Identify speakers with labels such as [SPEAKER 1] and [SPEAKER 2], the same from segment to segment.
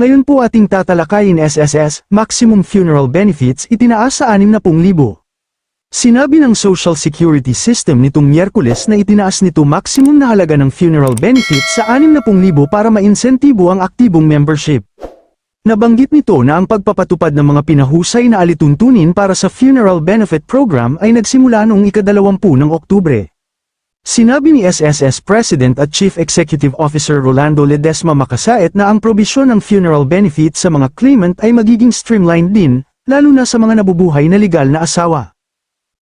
[SPEAKER 1] Ngayon po ating tatalakayin SSS, Maximum Funeral Benefits itinaas sa 60,000. Sinabi ng Social Security System nitong Miyerkules na itinaas nito maximum na halaga ng funeral benefits sa 60,000 para ma-insentibo ang aktibong membership. Nabanggit nito na ang pagpapatupad ng mga pinahusay na alituntunin para sa Funeral Benefit Program ay nagsimula noong ikadalawampu ng Oktubre. Sinabi ni SSS President at Chief Executive Officer Rolando Ledesma Makasaet na ang probisyon ng funeral benefit sa mga claimant ay magiging streamlined din, lalo na sa mga nabubuhay na legal na asawa.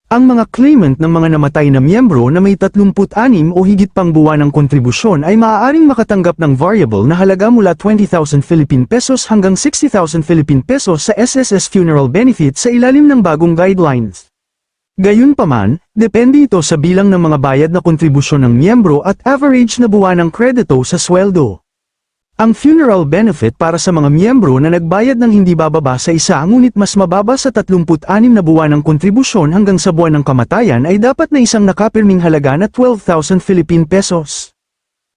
[SPEAKER 1] Ang mga claimant ng mga namatay na miyembro na may 36 o higit pang buwan ng kontribusyon ay maaaring makatanggap ng variable na halaga mula 20,000 Philippine pesos hanggang 60,000 Philippine pesos sa SSS funeral benefit sa ilalim ng bagong guidelines. Gayunpaman, depende ito sa bilang ng mga bayad na kontribusyon ng miyembro at average na buwan ng kredito sa sweldo. Ang funeral benefit para sa mga miyembro na nagbayad ng hindi bababa sa isa ngunit mas mababa sa 36 na buwan ng kontribusyon hanggang sa buwan ng kamatayan ay dapat na isang nakapirming halaga na 12,000 Philippine pesos.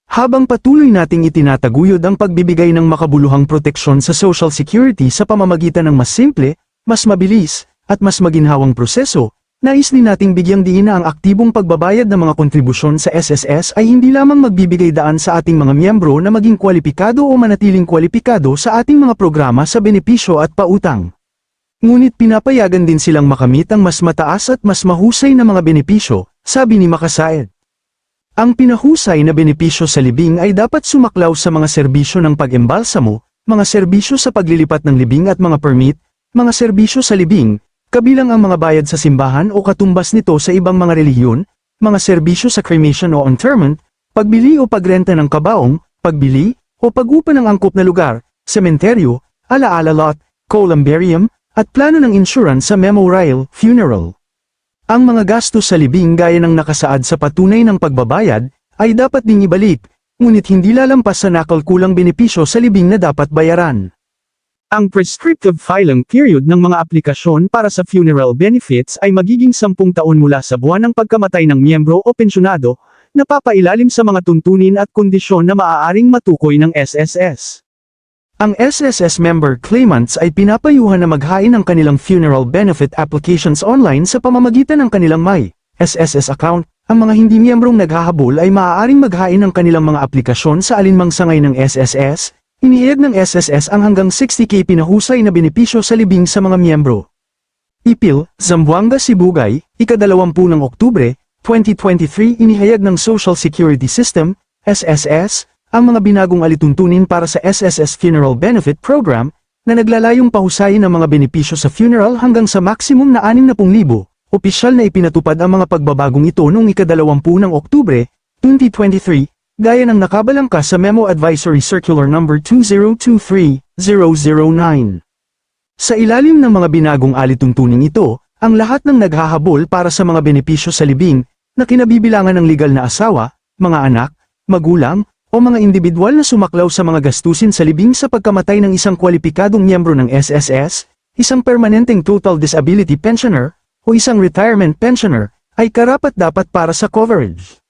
[SPEAKER 1] Habang patuloy nating itinataguyod ang pagbibigay ng makabuluhang proteksyon sa Social Security sa pamamagitan ng mas simple, mas mabilis, at mas maginhawang proseso, Nais din nating bigyang diin na ang aktibong pagbabayad ng mga kontribusyon sa SSS ay hindi lamang magbibigay daan sa ating mga miyembro na maging kwalipikado o manatiling kwalipikado sa ating mga programa sa benepisyo at pautang. Ngunit pinapayagan din silang makamit ang mas mataas at mas mahusay na mga benepisyo, sabi ni Makasaed. Ang pinahusay na benepisyo sa libing ay dapat sumaklaw sa mga serbisyo ng pag-embalsamo, mga serbisyo sa paglilipat ng libing at mga permit, mga serbisyo sa libing, Kabilang ang mga bayad sa simbahan o katumbas nito sa ibang mga relihiyon, mga serbisyo sa cremation o interment, pagbili o pagrenta ng kabaong, pagbili, o pag-upa ng angkop na lugar, sementeryo, alaala lot, columbarium, at plano ng insurance sa memorial, funeral. Ang mga gastos sa libing gaya ng nakasaad sa patunay ng pagbabayad, ay dapat ding ibalik, ngunit hindi lalampas sa nakalkulang benepisyo sa libing na dapat bayaran. Ang prescriptive filing period ng mga aplikasyon para sa funeral benefits ay magiging 10 taon mula sa buwan ng pagkamatay ng miyembro o pensyonado, napapailalim sa mga tuntunin at kondisyon na maaaring matukoy ng SSS. Ang SSS member claimants ay pinapayuhan na maghain ng kanilang funeral benefit applications online sa pamamagitan ng kanilang may SSS account. Ang mga hindi miyembrong naghahabol ay maaaring maghain ng kanilang mga aplikasyon sa alinmang sangay ng SSS, Inihiyag ng SSS ang hanggang 60k pinahusay na benepisyo sa libing sa mga miyembro. Ipil, Zamboanga Sibugay, ikadalawampu ng Oktubre, 2023 inihayag ng Social Security System, SSS, ang mga binagong alituntunin para sa SSS Funeral Benefit Program, na naglalayong pahusayin ang mga benepisyo sa funeral hanggang sa maximum na 60,000. Opisyal na ipinatupad ang mga pagbabagong ito noong ikadalawampu ng Oktubre, 2023, Gaya ng nakabalangka sa Memo Advisory Circular No. 2023-009. Sa ilalim ng mga binagong alituntuning ito, ang lahat ng naghahabol para sa mga benepisyo sa libing, na kinabibilangan ng legal na asawa, mga anak, magulang, o mga individual na sumaklaw sa mga gastusin sa libing sa pagkamatay ng isang kwalipikadong miyembro ng SSS, isang permanenteng total disability pensioner, o isang retirement pensioner, ay karapat-dapat para sa coverage.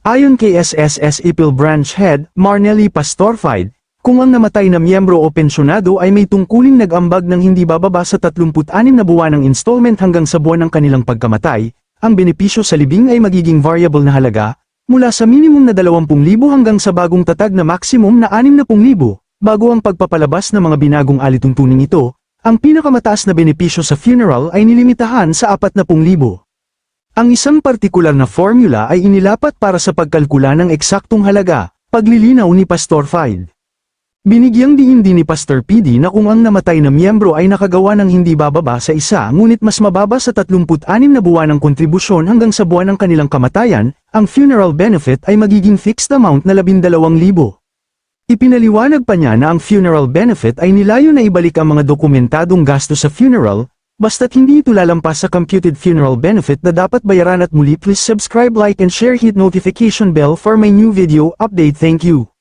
[SPEAKER 1] Ayon kay SSS Ipil Branch Head, Marnelli Pastorfide, kung ang namatay na miyembro o pensyonado ay may tungkuling nag-ambag ng hindi bababa sa 36 na buwan ng installment hanggang sa buwan ng kanilang pagkamatay, ang benepisyo sa libing ay magiging variable na halaga, mula sa minimum na 20,000 hanggang sa bagong tatag na maximum na 60,000, bago ang pagpapalabas ng mga binagong alituntunin ito, ang pinakamataas na benepisyo sa funeral ay nilimitahan sa 40,000. Ang isang partikular na formula ay inilapat para sa pagkalkula ng eksaktong halaga, paglilinaw ni Pastor Fide. Binigyang diin din ni Pastor PD na kung ang namatay na miyembro ay nakagawa ng hindi bababa sa isa ngunit mas mababa sa 36 na buwan ng kontribusyon hanggang sa buwan ng kanilang kamatayan, ang funeral benefit ay magiging fixed amount na 12,000. Ipinaliwanag pa niya na ang funeral benefit ay nilayo na ibalik ang mga dokumentadong gasto sa funeral, Basta't hindi ito lalampas sa computed funeral benefit na dapat bayaran at muli please subscribe like and share hit notification bell for my new video update thank you.